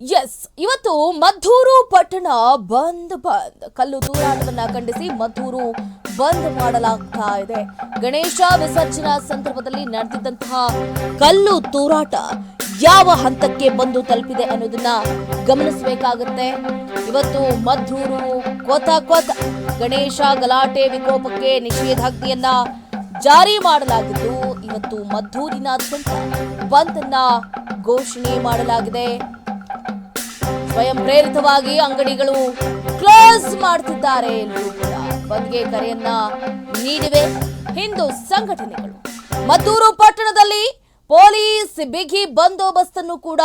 S ಇವತ್ತು ಮದ್ದೂರು ಪಟ್ಟಣ ಬಂದ್ ಬಂದ್. ಕಲ್ಲು ತೂರಾಟವನ್ನ ಖಂಡಿಸಿ ಮದ್ದೂರು ಬಂದ್ ಮಾಡಲಾಗ್ತಾ ಇದೆ. ಗಣೇಶ ವಿಸರ್ಜನಾ ಸಂದರ್ಭದಲ್ಲಿ ನಡೆದಿದ್ದಂತಹ ಕಲ್ಲು ತೂರಾಟ ಯಾವ ಹಂತಕ್ಕೆ ಬಂದು ತಲುಪಿದೆ ಅನ್ನೋದನ್ನ ಗಮನಿಸಬೇಕಾಗುತ್ತೆ. ಇವತ್ತು ಮದ್ದೂರು ಕೊತ ಕೊತ ಗಣೇಶ ಗಲಾಟೆ ವಿಕೋಪಕ್ಕೆ ನಿಷೇಧಾಜ್ಞೆಯನ್ನ ಜಾರಿ ಮಾಡಲಾಗಿದ್ದು, ಇವತ್ತು ಮದ್ದೂರಿನಾದ್ಯಂತ ಬಂದ್ ಅನ್ನ ಘೋಷಣೆ ಮಾಡಲಾಗಿದೆ. ಸ್ವಯಂ ಪ್ರೇರಿತವಾಗಿ ಅಂಗಡಿಗಳು ಕ್ಲೋಸ್ ಮಾಡ್ತಿದ್ದಾರೆ. ಬಗ್ಗೆ ಕರೆಯನ್ನ ನೀಡಿವೆ ಹಿಂದೂ ಸಂಘಟನೆಗಳು. ಮದ್ದೂರು ಪಟ್ಟಣದಲ್ಲಿ ಪೊಲೀಸ್ ಬಿಗಿ ಬಂದೋಬಸ್ತ್ ಅನ್ನು ಕೂಡ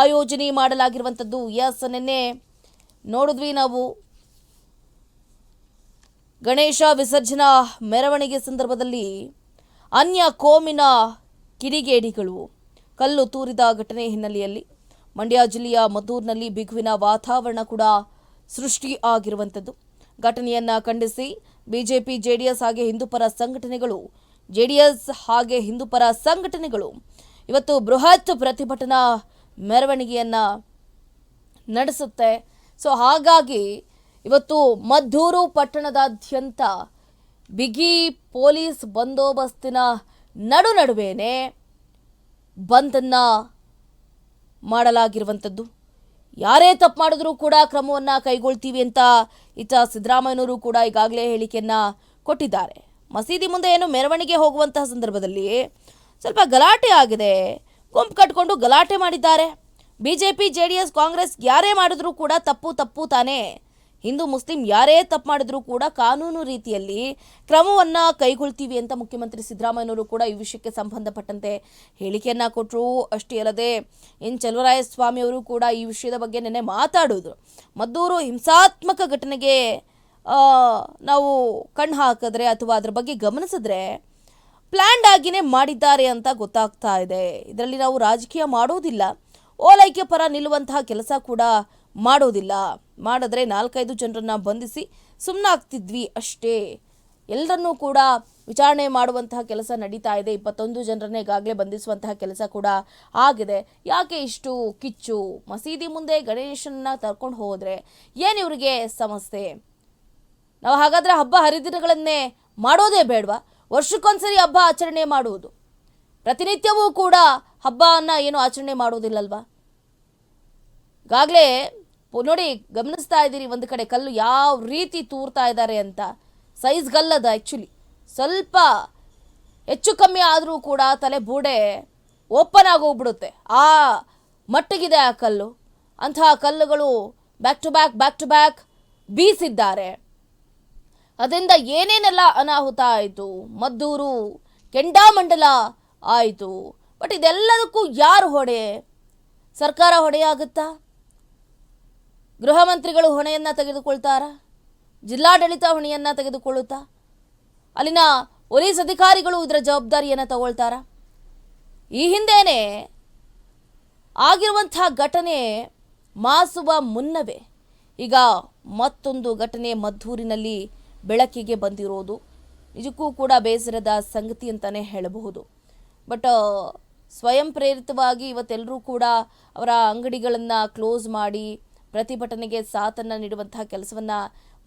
ಆಯೋಜನೆ ಮಾಡಲಾಗಿರುವಂತದ್ದು ಎಸ್, ನಿನ್ನೆ ನೋಡಿದ್ವಿ ನಾವು. ಗಣೇಶ ವಿಸರ್ಜನಾ ಮೆರವಣಿಗೆ ಸಂದರ್ಭದಲ್ಲಿ ಅನ್ಯ ಕೋಮಿನ ಕಿಡಿಗೇಡಿಗಳು ಕಲ್ಲು ತೂರಿದ ಘಟನೆ ಹಿನ್ನೆಲೆಯಲ್ಲಿ. ಮಂಡ್ಯ ಜಿಲ್ಲೆಯ ಮದ್ದೂರಿನಲ್ಲಿ ಬಿಗುವಿನ ವಾತಾವರಣ ಕೂಡ ಸೃಷ್ಟಿ ಆಗಿರುವಂಥದ್ದು ಘಟನೆಯನ್ನ ಖಂಡಿಸಿ ಬಿಜೆಪಿ, ಜೆಡಿಎಸ್ ಹಾಗೆ ಹಿಂದೂಪರ ಸಂಘಟನೆಗಳು, ಜೆಡಿಎಸ್ ಹಾಗೆ ಹಿಂದೂಪರ ಸಂಘಟನೆಗಳು ಇವತ್ತು ಬೃಹತ್ ಪ್ರತಿಭಟನಾ ಮೆರವಣಿಗೆಯನ್ನ ನಡೆಸುತ್ತೆ. ಸೊ, ಹಾಗಾಗಿ ಇವತ್ತು ಮದ್ದೂರು ಪಟ್ಟಣದಾದ್ಯಂತ ಬಿಗಿ ಪೊಲೀಸ್ ಬಂದೋಬಸ್ತಿನ ನಡು ನಡುವೆನೇ ಬಂದನ್ನ ಮಾಡಲಾಗಿರುವಂಥದ್ದು. ಯಾರೇ ತಪ್ಪು ಮಾಡಿದ್ರೂ ಕೂಡ ಕ್ರಮವನ್ನು ಕೈಗೊಳ್ತೀವಿ ಅಂತ ಇತ್ತ ಸಿದ್ದರಾಮಯ್ಯನವರು ಕೂಡ ಈಗಾಗಲೇ ಹೇಳಿಕೆಯನ್ನು ಕೊಟ್ಟಿದ್ದಾರೆ. ಮಸೀದಿ ಮುಂದೆ ಏನು ಮೆರವಣಿಗೆ ಹೋಗುವಂತಹ ಸಂದರ್ಭದಲ್ಲಿ ಸ್ವಲ್ಪ ಗಲಾಟೆ ಆಗಿದೆ. ಗುಂಪು ಕಟ್ಕೊಂಡು ಗಲಾಟೆ ಮಾಡಿದ್ದಾರೆ. BJP J D S Congress ಯಾರೇ ಮಾಡಿದ್ರೂ ಕೂಡ ತಪ್ಪು ತಪ್ಪು ತಾನೇ ಹಿಂದೂ ಮುಸ್ಲಿಂ ಯಾರೇ ತಪ್ಪು ಮಾಡಿದ್ರೂ ಕೂಡ ಕಾನೂನು ರೀತಿಯಲ್ಲಿ ಕ್ರಮವನ್ನ ಕೈಗೊಳ್ತೀವಿ ಅಂತ ಮುಖ್ಯಮಂತ್ರಿ ಸಿದ್ದರಾಮಯ್ಯನವರು ಕೂಡ ಈ ವಿಷಯಕ್ಕೆ ಸಂಬಂಧಪಟ್ಟಂತೆ ಹೇಳಿಕೆಯನ್ನ ಕೊಟ್ಟರು ಅಷ್ಟೇ ಅಲ್ಲದೆ ಎನ್ ಚಲುವರಾಯಸ್ವಾಮಿ ಅವರು ಕೂಡ ಈ ವಿಷಯದ ಬಗ್ಗೆ ನಿನ್ನೆ ಮಾತಾಡಿದ್ರು. ಮದ್ದೂರು ಹಿಂಸಾತ್ಮಕ ಘಟನೆಗೆ ನಾವು ಕಣ್ಣು ಹಾಕಿದ್ರೆ ಅಥವಾ ಅದ್ರ ಬಗ್ಗೆ ಗಮನಿಸಿದ್ರೆ ಪ್ಲ್ಯಾಂಡ್ ಆಗಿನೇ ಮಾಡಿದ್ದಾರೆ ಅಂತ ಗೊತ್ತಾಗ್ತಾ ಇದೆ. ಇದರಲ್ಲಿ ನಾವು ರಾಜಕೀಯ ಮಾಡೋದಿಲ್ಲ. ಓಲೈಕೆ ಪರ ನಿಲ್ಲುವಂತಹ ಕೆಲಸ ಕೂಡ ಮಾಡೋದಿಲ್ಲ. ಮಾಡಿದ್ರೆ ನಾಲ್ಕೈದು ಜನರನ್ನು ಬಂಧಿಸಿ ಸುಮ್ಮನಾಗ್ತಿದ್ವಿ ಅಷ್ಟೇ. ಎಲ್ಲರನ್ನೂ ಕೂಡ ವಿಚಾರಣೆ ಮಾಡುವಂತಹ ಕೆಲಸ ನಡೀತಾ ಇದೆ. ಇಪ್ಪತ್ತೊಂದು ಜನರನ್ನೇ ಈಗಾಗಲೇ ಬಂಧಿಸುವಂತಹ ಕೆಲಸ ಕೂಡ ಆಗಿದೆ. ಯಾಕೆ ಇಷ್ಟು ಕಿಚ್ಚು? ಮಸೀದಿ ಮುಂದೆ ಗಣೇಶನ್ನ ತರ್ಕೊಂಡು ಹೋದರೆ ಏನು ಇವರಿಗೆ ಸಮಸ್ಯೆ? ನಾವು ಹಾಗಾದ್ರೆ ಹಬ್ಬ ಹರಿದಿನಗಳನ್ನೇ ಮಾಡೋದೇ ಬೇಡವಾ? ವರ್ಷಕ್ಕೊಂದ್ಸರಿ ಹಬ್ಬ ಆಚರಣೆ ಮಾಡುವುದು. ಪ್ರತಿನಿತ್ಯವೂ ಕೂಡ ಹಬ್ಬವನ್ನು ಏನು ಆಚರಣೆ ಮಾಡೋದಿಲ್ಲಲ್ವಾ ಈಗಾಗಲೇ ನೋಡಿ, ಗಮನಿಸ್ತಾ ಇದ್ದೀರಿ ಒಂದು ಕಡೆ, ಕಲ್ಲು ಯಾವ ರೀತಿ ತೂರ್ತಾ ಇದ್ದಾರೆ ಅಂತ. ಸೈಜ್ ಗಲ್ಲದ ಆ್ಯಕ್ಚುಲಿ ಸ್ವಲ್ಪ ಹೆಚ್ಚು ಕಮ್ಮಿ ಆದರೂ ಕೂಡ ತಲೆ ಬೂಡೆ ಓಪನ್ ಆಗೋಗ್ಬಿಡುತ್ತೆ. ಆ ಮಟ್ಟಿಗಿದೆ ಆ ಕಲ್ಲು. ಅಂತಹ ಕಲ್ಲುಗಳು back to back back to back ಬೀಸಿದ್ದಾರೆ. ಅದರಿಂದ ಏನೇನೆಲ್ಲ ಅನಾಹುತ ಆಯಿತು? ಮದ್ದೂರು, ಕೆಂಡಾಮಂಡಲ ಆಯಿತು. ಬಟ್ ಇದೆಲ್ಲದಕ್ಕೂ ಯಾರು ಹೊಡೆ? ಸರ್ಕಾರ ಹೊಣೆಯಾಗುತ್ತಾ ಗೃಹ ಮಂತ್ರಿಗಳು ಹೊಣೆಯನ್ನು ತೆಗೆದುಕೊಳ್ತಾರ? ಜಿಲ್ಲಾಡಳಿತ ಹೊಣೆಯನ್ನು ತೆಗೆದುಕೊಳ್ಳುತ್ತಾ? ಅಲ್ಲಿನ ಪೊಲೀಸ್ ಅಧಿಕಾರಿಗಳು ಇದರ ಜವಾಬ್ದಾರಿಯನ್ನು ತಗೊಳ್ತಾರ? ಈ ಹಿಂದೆಯೇ ಆಗಿರುವಂಥ ಘಟನೆ ಮಾಸುವ ಮುನ್ನವೇ. ಈಗ ಮತ್ತೊಂದು ಘಟನೆ ಮದ್ದೂರಿನಲ್ಲಿ ಬೆಳಕಿಗೆ ಬಂದಿರೋದು. ನಿಜಕ್ಕೂ ಕೂಡ ಬೇಸರದ ಸಂಗತಿ ಅಂತಲೇ ಹೇಳಬಹುದು. ಬಟ್ ಸ್ವಯಂ ಪ್ರೇರಿತವಾಗಿ ಇವತ್ತೆಲ್ಲರೂ ಕೂಡ ಅವರ ಅಂಗಡಿಗಳನ್ನು ಕ್ಲೋಸ್ ಮಾಡಿ ಪ್ರತಿಭಟನೆಗೆ ಸಾಥನ್ನು ನೀಡುವಂತಹ ಕೆಲಸವನ್ನು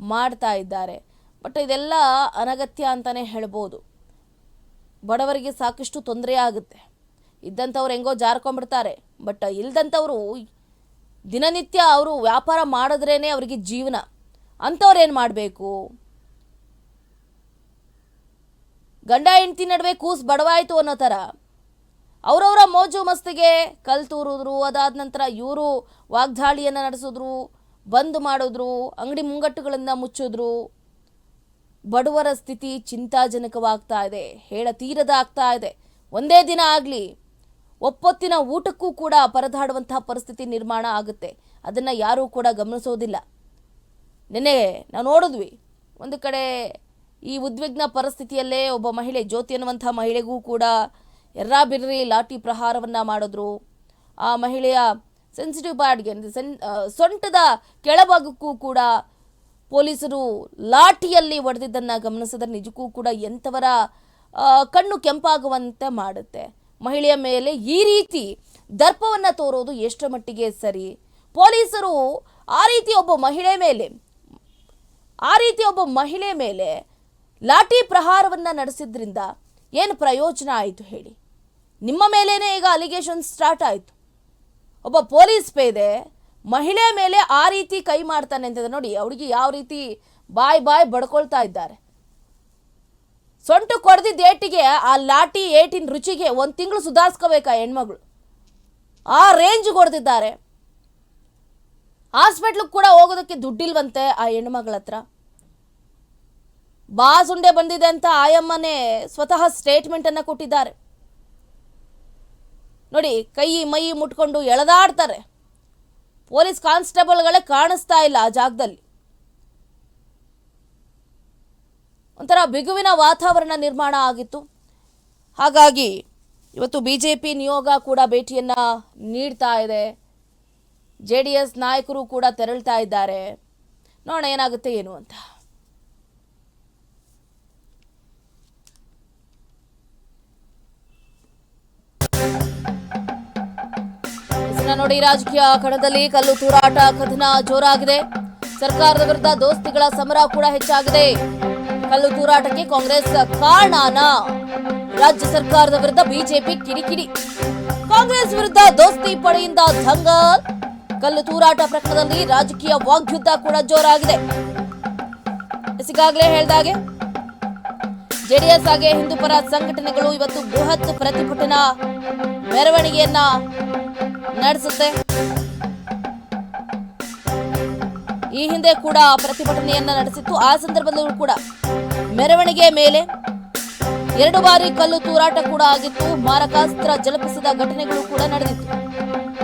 ಮಾಡ್ತಾ ಇದ್ದಾರೆ. ಬಟ್ ಇದೆಲ್ಲ ಅನಗತ್ಯ ಅಂತಲೇ ಹೇಳ್ಬೋದು. ಬಡವರಿಗೆ ಸಾಕಷ್ಟು ತೊಂದರೆ ಆಗುತ್ತೆ. ಇದ್ದಂಥವ್ರು ಹೆಂಗೋ ಜಾರ್ಕೊಂಡ್ಬಿಡ್ತಾರೆ. ಬಟ್ ಇಲ್ದಂಥವ್ರು ದಿನನಿತ್ಯ ಅವರು ವ್ಯಾಪಾರ ಮಾಡಿದ್ರೇ ಅವರಿಗೆ ಜೀವನ. ಅಂಥವ್ರು ಏನು ಮಾಡಬೇಕು? ಗಂಡ ಹೆಂಡತಿ ನಡುವೆ ಕೂಸು ಬಡವಾಯಿತು ಅನ್ನೋ ಥರ. ಅವರವರ ಮೋಜು ಮಸ್ತಿಗೆ ಕಲ್ ತೂರಿದ್ರು ಅದಾದ ನಂತರ ಇವರು ವಾಗ್ದಾಳಿಯನ್ನು ನಡೆಸಿದ್ರು, ಬಂದ್ ಮಾಡಿದ್ರು, ಅಂಗಡಿ ಮುಂಗಟ್ಟುಗಳನ್ನು ಮುಚ್ಚಿದ್ರು. ಬಡವರ ಸ್ಥಿತಿ ಚಿಂತಾಜನಕವಾಗ್ತಾ ಇದೆ, ಹೇಳ ಆಗ್ತಾ ಇದೆ. ಒಂದೇ ದಿನ ಆಗಲಿ, ಒಪ್ಪೊತ್ತಿನ ಊಟಕ್ಕೂ ಕೂಡ ಪರದಾಡುವಂತಹ ಪರಿಸ್ಥಿತಿ ನಿರ್ಮಾಣ ಆಗುತ್ತೆ. ಅದನ್ನು ಯಾರೂ ಕೂಡ ಗಮನಿಸೋದಿಲ್ಲ. ನಿನ್ನೆ ನಾವು ನೋಡಿದ್ವಿ, ಒಂದು ಕಡೆ ಈ ಉದ್ವಿಗ್ನ ಪರಿಸ್ಥಿತಿಯಲ್ಲೇ ಒಬ್ಬ ಮಹಿಳೆ, ಜ್ಯೋತಿ ಅನ್ನುವಂಥ ಮಹಿಳೆಗೂ ಕೂಡ ಎರ್ರಾಬಿರ್ರಿ ಲಾಠಿ ಪ್ರಹಾರವನ್ನು ಮಾಡಿದ್ರು. ಆ ಮಹಿಳೆಯ ಸೆನ್ಸಿಟಿವ್ ಪಾರ್ಟ್ಗೆ ಅಂದರೆ ಸೆನ್ ಸೊಂಟದ ಕೆಳಭಾಗಕ್ಕೂ ಕೂಡ ಪೊಲೀಸರು ಲಾಠಿಯಲ್ಲಿ ಒಡೆದಿದ್ದನ್ನು ಗಮನಿಸಿದ್ರೆ ನಿಜಕ್ಕೂ ಕೂಡ ಎಂಥವರ ಕಣ್ಣು ಕೆಂಪಾಗುವಂತೆ ಮಾಡುತ್ತೆ. ಮಹಿಳೆಯ ಮೇಲೆ ಈ ರೀತಿ ದರ್ಪವನ್ನು ತೋರೋದು ಎಷ್ಟರ ಮಟ್ಟಿಗೆ ಸರಿ? ಪೊಲೀಸರು ಆ ರೀತಿ ಒಬ್ಬ ಮಹಿಳೆ ಮೇಲೆ, ಆ ರೀತಿ ಒಬ್ಬ ಮಹಿಳೆ ಮೇಲೆ ಲಾಠಿ ಪ್ರಹಾರವನ್ನು ನಡೆಸಿದ್ರಿಂದ ಏನು ಪ್ರಯೋಜನ ಆಯಿತು ಹೇಳಿ? ನಿಮ್ಮ ಮೇಲೇ ಈಗ ಅಲಿಗೇಷನ್ ಸ್ಟಾರ್ಟ್ ಆಯಿತು. ಒಬ್ಬ ಪೊಲೀಸ್ ಪೇದೆ ಮಹಿಳೆ ಮೇಲೆ ಆ ರೀತಿ ಕೈ ಮಾಡ್ತಾನೆ ಅಂತ ನೋಡಿ ಅವಳಿಗೆ ಯಾವ ರೀತಿ ಬಾಯ್ ಬಾಯ್ ಬಡ್ಕೊಳ್ತಾ ಇದ್ದಾರೆ. ಸೊಂಟು ಕೊಡ್ದಿದ್ದ ಏಟಿಗೆ, ಆ ಲಾಟಿ ಏಟಿನ ರುಚಿಗೆ ಒಂದು ತಿಂಗಳು ಸುಧಾರಿಸ್ಕೋಬೇಕಾ ಹೆಣ್ಮಗಳು. ಆ ರೇಂಜ್ ಹೊಡೆದಿದ್ದಾರೆ ಹಾಸ್ಪಿಟ್ಲಿಗೆ ಕೂಡ ಹೋಗೋದಕ್ಕೆ ದುಡ್ಡಿಲ್ವಂತೆ ಆ ಹೆಣ್ಮಗಳ ಹತ್ರ. ಬಾಸುಂಡೆ ಬಂದಿದೆ ಅಂತ ಆಯಮ್ಮನೇ ಸ್ವತಃ ಸ್ಟೇಟ್ಮೆಂಟನ್ನು ಕೊಟ್ಟಿದ್ದಾರೆ. ನೋಡಿ, ಕೈ, ಮೈ ಮುಟ್ಕೊಂಡು ಎಳೆದಾಡ್ತಾರೆ. ಪೊಲೀಸ್ ಕಾನ್ಸ್ಟೇಬಲ್ಗಳೇ ಕಾಣಿಸ್ತಾ ಇಲ್ಲ ಆ ಜಾಗದಲ್ಲಿ. ಒಂಥರ ಬಿಗುವಿನ ವಾತಾವರಣ ನಿರ್ಮಾಣ ಆಗಿತ್ತು. ಹಾಗಾಗಿ ಇವತ್ತು ಬಿ ಜೆ ಪಿ ನಿಯೋಗ ಕೂಡ ಭೇಟಿಯನ್ನು ನೀಡ್ತಾ ಇದೆ. ಜೆ ಡಿ ಎಸ್ ನಾಯಕರು ಕೂಡ ತೆರಳ್ತಾ ಇದ್ದಾರೆ. ನೋಡೋಣ ಏನಾಗುತ್ತೆ ಏನು ಅಂತ. ನೋಡಿ, ರಾಜಕೀಯ ಕಣದಲ್ಲಿ ಕಲ್ಲು ತೂರಾಟ ಕಥನ ಜೋರಾಗಿದೆ. ಸರ್ಕಾರದ ವಿರುದ್ಧ ದೋಸ್ತಿಗಳ ಸಮರ ಕೂಡ ಹೆಚ್ಚಾಗಿದೆ. ಕಲ್ಲು ತೂರಾಟಕ್ಕೆ ಕಾಂಗ್ರೆಸ್ ಕಾರಣನ. ರಾಜ್ಯ ಸರ್ಕಾರದ ವಿರುದ್ಧ ಬಿಜೆಪಿ ಕಿರಿಕಿರಿ. ಕಾಂಗ್ರೆಸ್ ವಿರುದ್ಧ ದೋಸ್ತಿ ಪಡೆಯಿಂದ ದಂಗಲ್. ಕಲ್ಲು ತೂರಾಟ ಪ್ರಕರಣದಲ್ಲಿ ರಾಜಕೀಯ ವಾಗ್ಯುದ್ಧ ಕೂಡ ಜೋರಾಗಿದೆ. ಈಗಾಗಲೇ ಹೇಳ್ದಾಗೆ ಜೆಡಿಎಸ್ ಹಾಗೆ ಹಿಂದೂ ಪರ ಸಂಘಟನೆಗಳು ಇವತ್ತು ಬೃಹತ್ ಪ್ರತಿಭಟನಾ ಮೆರವಣಿಗೆಯನ್ನ ನಡೆಸುತ್ತೆ. ಈ ಹಿಂದೆ ಕೂಡ ಪ್ರತಿಭಟನೆಯನ್ನ ನಡೆಸಿತ್ತು. ಆ ಸಂದರ್ಭದಲ್ಲೂ ಕೂಡ ಮೆರವಣಿಗೆ ಮೇಲೆ ಎರಡು ಬಾರಿ ಕಲ್ಲು ತೂರಾಟ ಕೂಡ ಆಗಿತ್ತು. ಮಾರಕಾಸ್ತ್ರ ಜಲಪಿಸಿದ ಘಟನೆಗಳು ಕೂಡ ನಡೆದಿತ್ತು.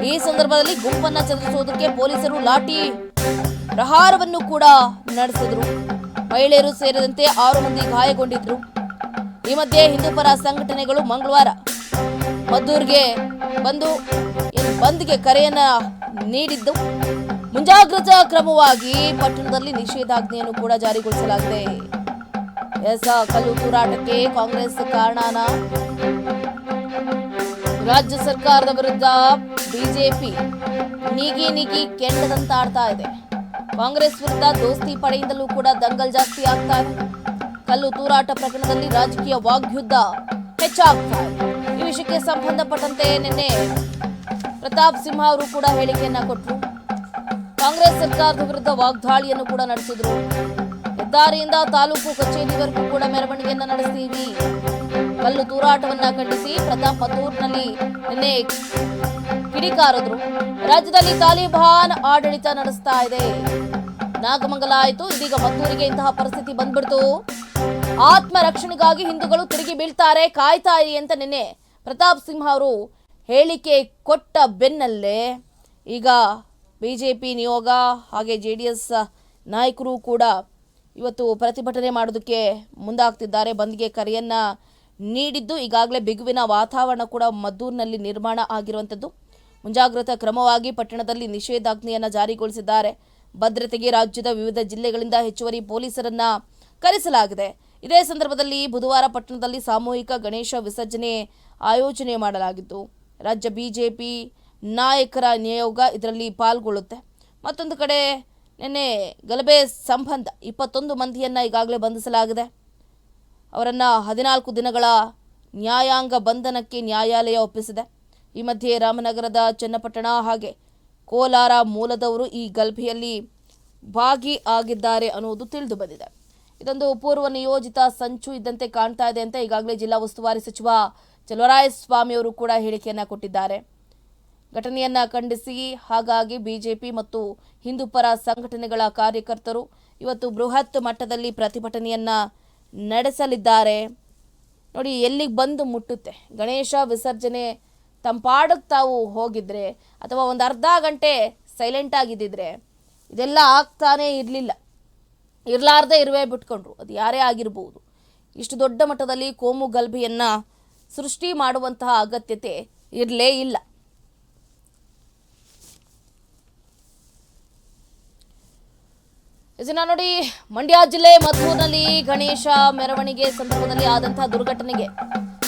ಈ ಸಂದರ್ಭದಲ್ಲಿ ಗುಂಪನ್ನ ಚದುರಿಸುವುದಕ್ಕೆ ಪೊಲೀಸರು ಲಾಠಿ ಪ್ರಹಾರವನ್ನು ಕೂಡ ನಡೆಸಿದ್ರು. ಮಹಿಳೆಯರು ಸೇರಿದಂತೆ ಆರು ಮಂದಿ ಗಾಯಗೊಂಡಿದ್ರು. ಈ ಮಧ್ಯೆ ಹಿಂದೂಪರ ಸಂಘಟನೆಗಳು ಮಂಗಳವಾರ ಮದ್ದೂರ್ಗೆ ಬಂದು ಬಂದ್ಗೆ ಕರೆಯನ್ನ ನೀಡಿದ್ದು. ಮುಂಜಾಗ್ರತಾ ಕ್ರಮವಾಗಿ ಪಟ್ಟಣದಲ್ಲಿ ನಿಷೇಧಾಜ್ಞೆಯನ್ನು ಕೂಡ ಜಾರಿಗೊಳಿಸಲಾಗಿದೆ. ಎಸ್, ಕಲ್ಲು ತೂರಾಟಕ್ಕೆ ಕಾಂಗ್ರೆಸ್ ಕಾರಣನ? ರಾಜ್ಯ ಸರ್ಕಾರದ ವಿರುದ್ಧ ಬಿಜೆಪಿ ನೀಗಿ ನೀಗಿ ಕೆಂಡದಂತಾಡ್ತಾ ಇದೆ. ಕಾಂಗ್ರೆಸ್ ವಿರುದ್ಧ ದೋಸ್ತಿ ಪಡೆಯಿಂದಲೂ ಕೂಡ ದಂಗಲ್ ಜಾಸ್ತಿ ಆಗ್ತಾ ಇದೆ. ಕಲ್ಲು ತೂರಾಟ ಪ್ರಕರಣದಲ್ಲಿ ರಾಜಕೀಯ ವಾಗ್ಯುದ್ಧ ಹೆಚ್ಚಾಗ್ತಾ ಇದೆ. ಈ ವಿಷಯಕ್ಕೆ ಸಂಬಂಧಪಟ್ಟಂತೆ ನಿನ್ನೆ ಪ್ರತಾಪ್ ಸಿಂಹ ಅವರು ಕೂಡ ಹೇಳಿಕೆಯನ್ನ ಕೊಟ್ಟರು ಕಾಂಗ್ರೆಸ್ ಸರ್ಕಾರದ ವಿರುದ್ಧ ವಾಗ್ದಾಳಿಯನ್ನು ಕೂಡ ನಡೆಸಿದ್ರು. ಹೆದ್ದಾರಿಯಿಂದ ತಾಲೂಕು ಕಚೇರಿವರೆಗೂ ಕೂಡ ಮೆರವಣಿಗೆಯನ್ನ ನಡೆಸ್ತೀವಿ. ಕಲ್ಲು ತೂರಾಟವನ್ನ ಖಂಡಿಸಿ ಪ್ರತಾಪ್ ಮದ್ದೂರ್ನಲ್ಲಿ ನಿನ್ನೆ ಕಿಡಿಕಾರದ್ರು. ರಾಜ್ಯದಲ್ಲಿ ತಾಲಿಬಾನ್ ಆಡಳಿತ ನಡೆಸ್ತಾ ಇದೆ. ನಾಗಮಂಗಲ ಆಯಿತು, ಇದೀಗ ಮದ್ದೂರಿಗೆ ಇಂತಹ ಪರಿಸ್ಥಿತಿ ಬಂದ್ಬಿಡ್ತು. ಆತ್ಮರಕ್ಷಣೆಗಾಗಿ ಹಿಂದೂಗಳು ತಿರುಗಿ ಬೀಳ್ತಾರೆ, ಕಾಯ್ತಾ ಇರಿ ಅಂತ ನಿನ್ನೆ ಪ್ರತಾಪ್ ಸಿಂಹ ಅವರು ಹೇಳಿಕೆ ಕೊಟ್ಟ ಬೆನ್ನಲ್ಲೇ ಈಗ ಬಿ ಜೆ ಪಿ ನಿಯೋಗ ಹಾಗೆ ಜೆ ಡಿ ಎಸ್ ನಾಯಕರು ಕೂಡ ಇವತ್ತು ಪ್ರತಿಭಟನೆ ಮಾಡೋದಕ್ಕೆ ಮುಂದಾಗ್ತಿದ್ದಾರೆ. ಬಂದ್ಗೆ ಕರೆಯನ್ನು ನೀಡಿದ್ದು ಈಗಾಗಲೇ ಬಿಗುವಿನ ವಾತಾವರಣ ಕೂಡ ಮದ್ದೂರಿನಲ್ಲಿ ನಿರ್ಮಾಣ ಆಗಿರುವಂಥದ್ದು. ಮುಂಜಾಗ್ರತಾ ಕ್ರಮವಾಗಿ ಪಟ್ಟಣದಲ್ಲಿ ನಿಷೇಧಾಜ್ಞೆಯನ್ನು ಜಾರಿಗೊಳಿಸಿದ್ದಾರೆ. ಭದ್ರತೆಗೆ ರಾಜ್ಯದ ವಿವಿಧ ಜಿಲ್ಲೆಗಳಿಂದ ಹೆಚ್ಚುವರಿ ಪೊಲೀಸರನ್ನ ಕರೆಸಲಾಗಿದೆ. ಇದೇ ಸಂದರ್ಭದಲ್ಲಿ ಬುಧವಾರ ಪಟ್ಟಣದಲ್ಲಿ ಸಾಮೂಹಿಕ ಗಣೇಶ ವಿಸರ್ಜನೆ ಆಯೋಜನೆ ಮಾಡಲಾಗಿತ್ತು. ರಾಜ್ಯ ಬಿ ಜೆ ಪಿ ನಾಯಕರ ನಿಯೋಗ ಇದರಲ್ಲಿ ಪಾಲ್ಗೊಳ್ಳುತ್ತೆ. ಮತ್ತೊಂದು ಕಡೆ ನಿನ್ನೆ ಗಲಭೆ ಸಂಬಂಧ ಇಪ್ಪತ್ತೊಂದು ಮಂದಿಯನ್ನು ಈಗಾಗಲೇ ಬಂಧಿಸಲಾಗಿದೆ. ಅವರನ್ನು ಹದಿನಾಲ್ಕು ದಿನಗಳ ನ್ಯಾಯಾಂಗ ಬಂಧನಕ್ಕೆ ನ್ಯಾಯಾಲಯ ಒಪ್ಪಿಸಿದೆ. ಈ ಮಧ್ಯೆ ರಾಮನಗರದ ಚನ್ನಪಟ್ಟಣ ಹಾಗೆ ಕೋಲಾರ ಮೂಲದವರು ಈ ಗಲಭೆಯಲ್ಲಿ ಭಾಗಿಯಾಗಿದ್ದಾರೆ ಅನ್ನುವುದು ತಿಳಿದು ಬಂದಿದೆ. ಇದೊಂದು ಪೂರ್ವ ನಿಯೋಜಿತ ಸಂಚು ಇದ್ದಂತೆ ಕಾಣ್ತಾ ಇದೆ ಅಂತ ಈಗಾಗಲೇ ಜಿಲ್ಲಾ ಉಸ್ತುವಾರಿ ಸಚಿವ ಚಲುವರಾಯಸ್ವಾಮಿ ಸ್ವಾಮಿಯವರು ಕೂಡ ಹೇಳಿಕೆಯನ್ನ ಕೊಟ್ಟಿದ್ದಾರೆ. ಘಟನೆಯನ್ನ ಖಂಡಿಸಿ ಹಾಗಾಗಿ ಬಿಜೆಪಿ ಮತ್ತು ಹಿಂದೂಪರ ಸಂಘಟನೆಗಳ ಕಾರ್ಯಕರ್ತರು ಇವತ್ತು ಬೃಹತ್ ಮಟ್ಟದಲ್ಲಿ ಪ್ರತಿಭಟನೆಯನ್ನ ನಡೆಸಲಿದ್ದಾರೆ. ನೋಡಿ, ಎಲ್ಲಿಗೆ ಬಂದು ಮುಟ್ಟುತ್ತೆ? ಗಣೇಶ ವಿಸರ್ಜನೆ ತಂಪಾಡಕ್ಕೆ ತಾವು ಹೋಗಿದ್ರೆ ಅಥವಾ ಒಂದು ಅರ್ಧ ಗಂಟೆ ಸೈಲೆಂಟ್ ಆಗಿದ್ದಿದ್ರೆ ಇದೆಲ್ಲ ಆಗ್ತಾನೇ ಇರಲಿಲ್ಲ. ಇರಲಾರ್ದೆ ಇರುವೆ ಬಿಟ್ಕೊಂಡ್ರು. ಅದು ಯಾರೇ ಆಗಿರ್ಬೋದು. ಇಷ್ಟು ದೊಡ್ಡ ಮಟ್ಟದಲ್ಲಿ ಕೋಮು ಗಲಭೆಯನ್ನು ಸೃಷ್ಟಿ ಮಾಡುವಂತಹ ಅಗತ್ಯತೆ ಇರಲೇ ಇಲ್ಲ. ಇದನ್ನ ನೋಡಿ, ಮಂಡ್ಯ ಜಿಲ್ಲೆ ಮದ್ದೂರಿನಲ್ಲಿ ಗಣೇಶ ಮೆರವಣಿಗೆ ಸಂದರ್ಭದಲ್ಲಿ ಆದಂತಹ ದುರ್ಘಟನೆಗೆ.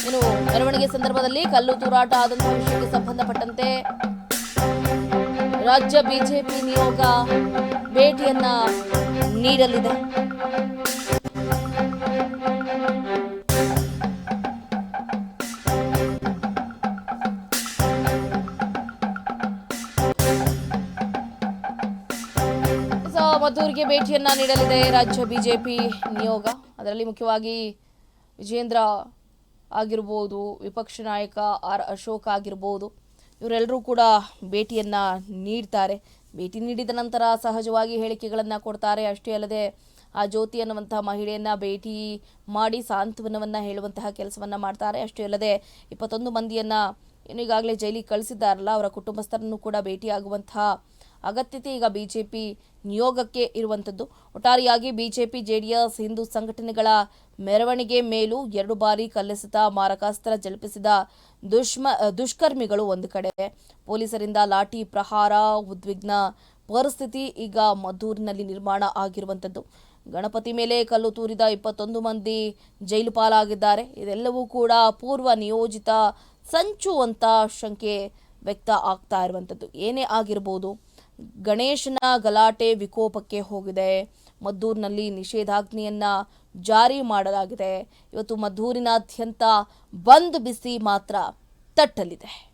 ಏನು ಮೆರವಣಿಗೆ ಸಂದರ್ಭದಲ್ಲಿ ಕಲ್ಲು ತೂರಾಟ ಆದಂತಹ ವಿಷಯಕ್ಕೆ ಸಂಬಂಧಪಟ್ಟಂತೆ ರಾಜ್ಯ ಬಿಜೆಪಿ ನಿಯೋಗ ಭೇಟಿಯನ್ನ ನೀಡಲಿದೆ. ಮದ್ದೂರಿಗೆ ಭೇಟಿಯನ್ನ ನೀಡಲಿದೆ ರಾಜ್ಯ ಬಿಜೆಪಿ ನಿಯೋಗ. ಅದರಲ್ಲಿ ಮುಖ್ಯವಾಗಿ ವಿಜೇಂದ್ರ ಆಗಿರ್ಬೋದು, ವಿಪಕ್ಷ ನಾಯಕ ಆರ್ ಅಶೋಕ್ ಆಗಿರ್ಬೋದು, ಇವರೆಲ್ಲರೂ ಕೂಡ ಭೇಟಿಯನ್ನ ನೀಡ್ತಾರೆ. ಭೇಟಿ ನೀಡಿದ ನಂತರ ಸಹಜವಾಗಿ ಹೇಳಿಕೆಗಳನ್ನು ಕೊಡ್ತಾರೆ. ಅಷ್ಟೇ ಅಲ್ಲದೆ ಆ ಜ್ಯೋತಿ ಅನ್ನುವಂತಹ ಮಹಿಳೆಯನ್ನ ಭೇಟಿ ಮಾಡಿ ಸಾಂತ್ವನವನ್ನ ಹೇಳುವಂತಹ ಕೆಲಸವನ್ನ ಮಾಡ್ತಾರೆ. ಅಷ್ಟೇ ಅಲ್ಲದೆ ಇಪ್ಪತ್ತೊಂದು ಮಂದಿಯನ್ನ ಏನು ಈಗಾಗಲೇ ಜೈಲಿಗೆ ಕಳಿಸಿದ್ದಾರಲ್ಲ, ಅವರ ಕುಟುಂಬಸ್ಥರನ್ನು ಕೂಡ ಭೇಟಿಯಾಗುವಂತಹ ಅಗತ್ಯತೆ ಈಗ ಬಿಜೆಪಿ ನಿಯೋಗಕ್ಕೆ ಇರುವಂಥದ್ದು ಒಟ್ಟಾರೆಯಾಗಿ ಬಿಜೆಪಿ, ಜೆಡಿಎಸ್ ಹಿಂದೂ ಸಂಘಟನೆಗಳ ಮೆರವಣಿಗೆ ಮೇಲೂ ಎರಡು ಬಾರಿ ಕಲ್ಲೆಸೆತ ಮಾರಕಾಸ್ತ್ರ ಜಲಪಿಸಿದ ದುಷ್ಮ, ದುಷ್ಕರ್ಮಿಗಳು ಒಂದು ಕಡೆ. ಪೊಲೀಸರಿಂದ ಲಾಠಿ ಪ್ರಹಾರ, ಉದ್ವಿಗ್ನ ಪರಿಸ್ಥಿತಿ ಈಗ ಮದ್ದೂರಿನಲ್ಲಿ ನಿರ್ಮಾಣ ಆಗಿರುವಂಥದ್ದು ಗಣಪತಿ ಮೇಲೆ ಕಲ್ಲು ತೂರಿದ ಇಪ್ಪತ್ತೊಂದು ಮಂದಿ ಜೈಲು ಪಾಲಾಗಿದ್ದಾರೆ. ಇದೆಲ್ಲವೂ ಕೂಡ ಪೂರ್ವ ನಿಯೋಜಿತ ಸಂಚು ಅಂತ ಶಂಕೆ ವ್ಯಕ್ತ ಆಗ್ತಾ ಇರುವಂಥದ್ದು ಏನೇ ಆಗಿರ್ಬೋದು ಗಣೇಶನ ಗಲಾಟೆ ವಿಕೋಪಕ್ಕೆ ಹೋಗಿದೆ. ಮದ್ದೂರಿನಲ್ಲಿ ನಿಷೇಧಾಜ್ಞೆಯನ್ನು ಜಾರಿ ಮಾಡಲಾಗಿದೆ. ಇವತ್ತು ಮದ್ದೂರಿನಾದ್ಯಂತ ಬಂದ್ ಬಿಸಿ ಮಾತ್ರ ತಟ್ಟಲಿದೆ.